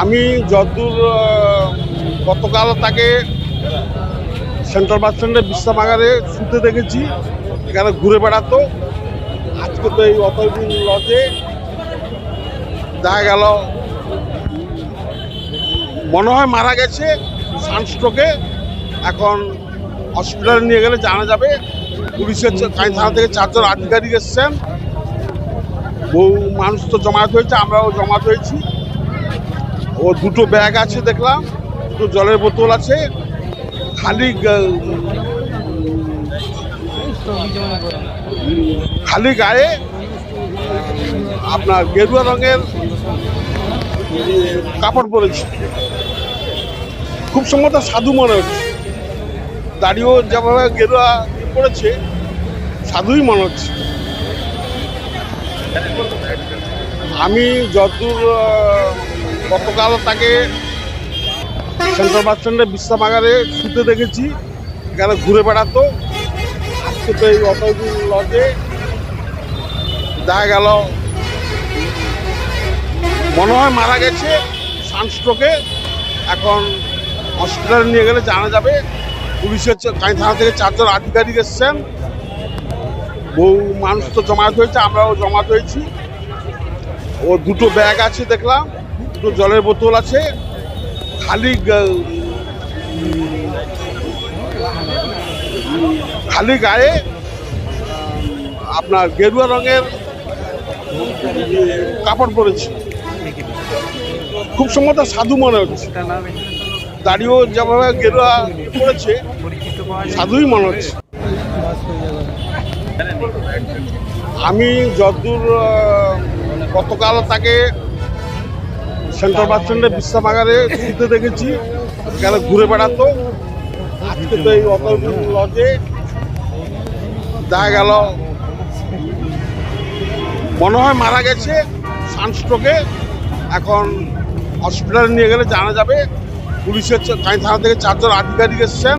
আমি যতদূর গতকাল তাকে সেন্ট্রাল বাস স্ট্যান্ডে বিশ্রামাগারে শুতে দেখেছি, এখানে ঘুরে বেড়াতো। আজকে তো এই অতদিন লজে দেখা গেল, মনে হয় মারা গেছে সানস্ট্রোকে। এখন হসপিটালে নিয়ে গেলে জানা যাবে, পুলিশের থানা থেকে চারজন আধিকারিক এসছেন। বহু মানুষ তো জমায়েত হয়েছে, আমরাও জমায়েত হয়েছি। ও দুটো ব্যাগ আছে দেখলাম, দুটো জলের বোতল আছে, খালি খালি গায়ে আপনার গেরুয়া রঙের কাপড় পরেছে। খুব সম্ভবত সাধু মনে হচ্ছে। দাড়িও যেভাবে গেরুয়া পড়েছে সাধুই মনে হচ্ছে। আমি যতদূর গতকাল তাকে সেন্ট্রাল বাস স্ট্যান্ডে বিশ্রামাগারে শুতে দেখেছি। এখানে ঘুরে বেড়াতো। আজকে তো এই অতদিন লজে দেখা গেল। মনে হয় মারা গেছে সানস্ট্রোকে। এখন হসপিটালে নিয়ে গেলে জানা যাবে। পুলিশের থানা থেকে চারজন আধিকারিক এসছেন। বহু মানুষ তো জমায়েত হয়েছে, আমরাও জমায়েত হয়েছি। ও দুটো ব্যাগ আছে দেখলাম, দুটো জলের বোতল আছে, খালি খালি গায়ে আপনার গেরুয়া রঙের কাপড় পরেছে। খুব সম্ভবত সাধু মনে হচ্ছে। দাড়িও যেভাবে গেরুয়া পড়েছে সাধুই মনে হচ্ছে। আমি যতদূর গতকাল তাকে সেন্ট্রাল বাস স্ট্যান্ডে বিশ্রামাগারে শুতে দেখেছি। এখানে ঘুরে বেড়াতো? আজকে তো এই অতদিন লজে দেখা গেল। মনে হয় মারা গেছে, সানস্ট্রোকে। এখন হসপিটালে নিয়ে গেলে জানা যাবে। পুলিশের থানা থেকে চারজন আধিকারিক এসছেন।